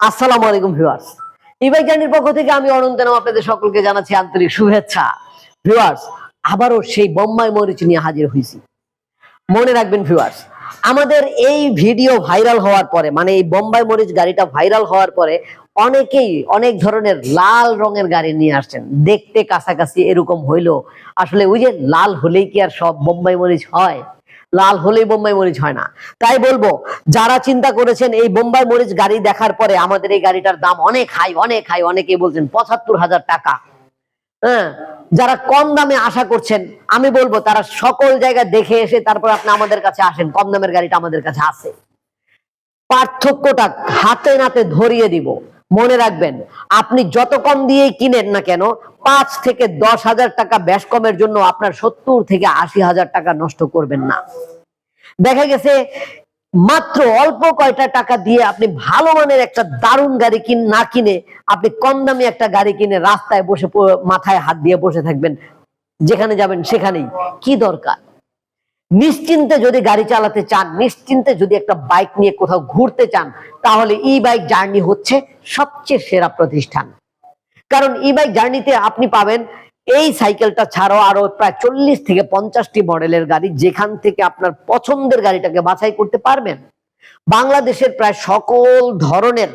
আসসালামু আলাইকুম ভিউয়ার্স। ইবাই জার্নির পক্ষ থেকে আমি অনন্ত নাম আপনাদের সকলকে জানাচ্ছি আন্তরিক শুভেচ্ছা। ভিউয়ার্স, আবারও সেই বোম্বাই মরিচ নিয়ে হাজির হয়েছি। মনে রাখবেন ভিউয়ার্স, আমাদের এই ভিডিও ভাইরাল হওয়ার পরে মানে এই বোম্বাই মরিচ গাড়িটা ভাইরাল হওয়ার পরে অনেকেই অনেক ধরনের লাল রঙের গাড়ি নিয়ে আসছেন। দেখতে কাছাকাছি এরকম হইল আসলে ওই যে লাল হলেই কি আর সব বোম্বাই মরিচ হয়? লাল হলেই বোম্বাই মরিচ হয় না। তাই বলব, যারা চিন্তা করেছেন এই বোম্বাই মরিচ গাড়ি দেখার পরে আমাদের এই গাড়িটার দাম অনেক হাই অনেক হাই, অনেকেই বলছেন পঁচাত্তর হাজার টাকা। হ্যাঁ যারা কম দামে আশা করছেন, আমি বলব তারা সকল জায়গায় দেখে এসে তারপর আপনি আমাদের কাছে আসেন, কম দামের গাড়িটা আমাদের কাছে আছে। পার্থক্যটা হাতে নাতে ধরিয়ে দিব। মনে রাখবেন, আপনি যত কম দিয়েই কিনেন না কেন, পাঁচ থেকে দশ হাজার টাকা ব্যাস কমের জন্য আপনার সত্তর থেকে আশি হাজার টাকা নষ্ট করবেন না। দেখা গেছে, মাত্র অল্প কয়টা টাকা দিয়ে আপনি ভালো মানের একটা দারুণ গাড়ি কিন, না কিনে আপনি কম দামি একটা গাড়ি কিনে রাস্তায় বসে মাথায় হাত দিয়ে বসে থাকবেন, যেখানে যাবেন সেখানেই। কি দরকার? নিশ্চিন্তে যদি গাড়ি চালাতে চান, নিশ্চিন্তে যদি একটা বাইক নিয়ে কোথাও ঘুরতে চান, তাহলে ই বাইক জার্নি হচ্ছে সবচেয়ে সেরা প্রতিষ্ঠান। কারণ ই বাইক জার্নিতে আপনি পাবেন, এই সাইকেলটা ছাড়াও আরও প্রায় চল্লিশ থেকে পঞ্চাশটি মডেলের গাড়ি, যেখান থেকে আপনার পছন্দের গাড়িটাকে বাছাই করতে পারবেন। বাংলাদেশের প্রায় সকল ধরনের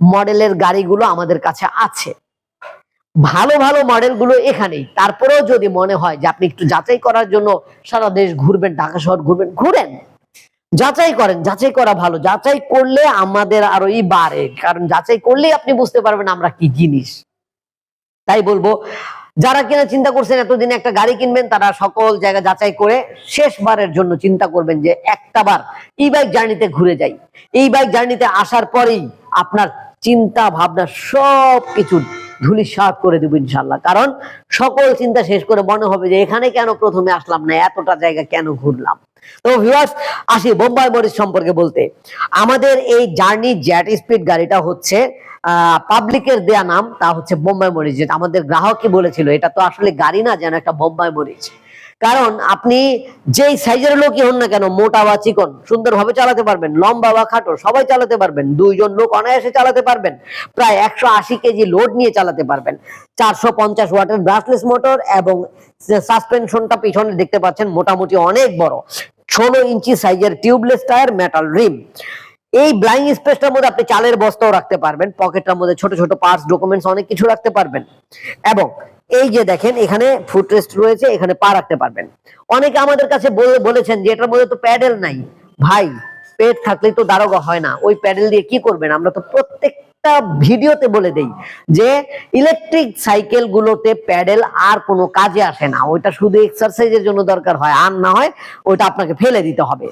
মডেলের গাড়িগুলো আমাদের কাছে আছে। ভালো ভালো মডেলগুলো এখানেই। তারপরেও যদি মনে হয় যে আপনি একটু যাচাই করার জন্য সারা দেশ ঘুরবেন, ঢাকা শহর ঘুরবেন, ঘুরেন। যাচাই করেন, যাচাই করা ভালো। যাচাই করলে আমাদের আরও আরোই বাড়ে। কারণ যাচাই করলেই আপনি বুঝতে পারবেন আমরা কি জিনিস। তাই বলব, যারা কিনা চিন্তা করছেন এতদিনে একটা গাড়ি কিনবেন, তারা সকল জায়গা যাচাই করে শেষবারের জন্য চিন্তা করবেন যে একটা বার ই বাইক জার্নিতে ঘুরে যাই। এই বাইক জার্নিতে আসার পরেই আপনার চিন্তা, ভাবনা সব কিছু ধুলি সাফ করে দেবো ইনশাল্লাহ কারণ সকল চিন্তা শেষ করে মনে হবে যে এখানে কেন প্রথমে আসলাম না, এতটা জায়গা কেন ঘুরলাম? তো ভিউয়ার্স আসি বোম্বাই মরিচ সম্পর্কে বলতে। আমাদের এই জার্নি জ্যাট স্পিড গাড়িটা হচ্ছে পাবলিকের দেয়া নাম, তা হচ্ছে বোম্বাই মরিচ। আমাদের গ্রাহকই বলেছিল, এটা তো আসলে গাড়ি না, যেন একটা বোম্বাই মরিচ। কারণ আপনি যেই সাইজের লোকই হন না কেন, মোটা বা চিকন, সুন্দরভাবে চালাতে পারবেন, লম্বা বা খাটো, সবাই চালাতে পারবেন, দুইজন লোক অনায়াসে চালাতে পারবেন, প্রায় একশো আশি কেজি লোড নিয়ে চালাতে পারবেন। চারশো পঞ্চাশ ওয়াটের ব্রাসলেস মোটর এবং সাসপেনশনটা পিছনে দেখতে পাচ্ছেন, মোটামুটি অনেক বড়, ষোলো ইঞ্চি সাইজের টিউবলেস টায়ার মেটাল রিম এই ব্লাইং স্পেসটার মধ্যে আপনি চালের বস্তাও রাখতে পারবেন, পকেটটার মধ্যে ছোট ছোট পার্স ডকুমেন্টস অনেক কিছু রাখতে পারবেন। এবং এই যে দেখেন, এখানে ফুটরেস্ট রয়েছে, এখানে পা রাখতে পারবেন। অনেকে আমাদের কাছে বলে- বলেছেন যে এটার মধ্যে তো প্যাডেল নাই। ভাই পেট থাকলেই তো দারোগা হয় না। ওই প্যাডেল দিয়ে কি করবেন? আমরা তো প্রত্যেকটা ভিডিওতে বলে দেই যে ইলেকট্রিক সাইকেল গুলোতে প্যাডেল আর কোনো কাজে আসে না। ওইটা শুধু এক্সারসাইজের জন্য দরকার হয়। আর না হয় ওইটা আপনাকে ফেলে দিতে হবে।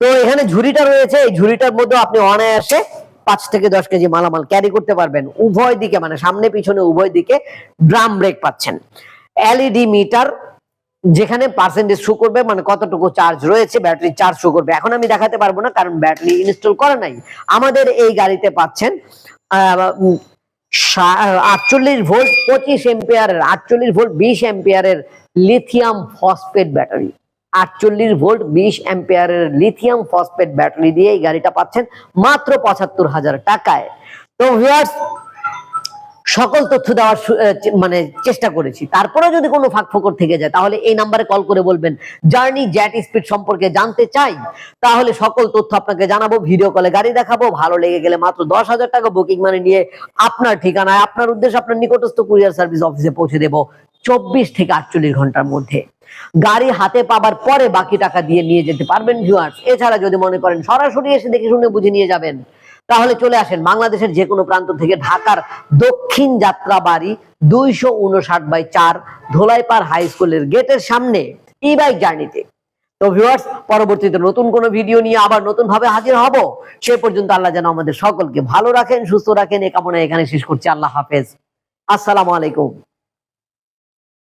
তো এখানে ঝুড়িটা রয়েছে, এই ঝুড়িটার মধ্যে আপনি অনায়াসে পাঁচ থেকে দশ কেজি মালামাল ক্যারি করতে পারবেন। উভয় দিকে মানে সামনে পিছনে উভয় দিকে ড্রাম ব্রেক পাচ্ছেন। এলইডি মিটার যেখানে পার্সেন্টেজ শো করবে মানে কতটুকু চার্জ রয়েছে ব্যাটারি চার্জ শো করবে। এখন আমি দেখাতে পারব না, কারণ ব্যাটারি ইনস্টল করা নাই। আমাদের এই গাড়িতে পাচ্ছেন আটচল্লিশ ভোল্ট পঁচিশ এম্পিয়ারের আটচল্লিশ ভোল্ট বিশ এম্পিয়ারের লিথিয়াম ফসফেট ব্যাটারি আটচল্লিশ ভোল্ট বিশ অ্যাম্পিয়ারের লিথিয়াম ফসফেট ব্যাটারি দিয়ে এই গাড়িটা পাচ্ছেন মাত্র পঁচাত্তর হাজার টাকায়। তো ভিউয়ার্স সকল তথ্য দেওয়ার মানে চেষ্টা করেছি। তারপরে যদি কোনো ফাঁক ফোকর থেকে যায়, তাহলে এই নাম্বারে কল করে বলবেন জার্নি জ্যাট স্পিড সম্পর্কে জানতে চাই? তাহলে সকল তথ্য আপনাকে জানাব ভিডিও কলে গাড়ি দেখাবো, ভালো লেগে গেলে মাত্র দশ হাজার টাকা বুকিং মানে নিয়ে আপনার ঠিকানায়, আপনার উদ্দেশ্যে আপনার নিকটস্থ কুরিয়ার সার্ভিস অফিসে পৌঁছে দেবো। চব্বিশ থেকে আটচল্লিশ ঘণ্টার মধ্যে। গাড়ি হাতে পাবার পরে বাকি টাকা দিয়ে নিয়ে যেতে পারবেন ভিউয়ার্স এছাড়া যদি মনে করেন সরাসরি এসে দেখে শুনে বুঝে নিয়ে যাবেন, তাহলে চলে আসেন বাংলাদেশের যে কোনো প্রান্ত থেকে ঢাকার দক্ষিণ যাত্রা বাড়ি দুইশো উনষাট বাই চার ধোলাইপাড় হাই স্কুলের গেটের সামনে ই বাইক জার্নিতে তো ভিউয়ার্স পরবর্তীতে নতুন কোনো ভিডিও নিয়ে আবার নতুন ভাবে হাজির হব। সে পর্যন্ত আল্লাহ যেন আমাদের সকলকে ভালো রাখেন, সুস্থ রাখেন। এ কামনা এখানে শেষ করছি। আল্লাহ হাফেজ। আসসালামু আলাইকুম।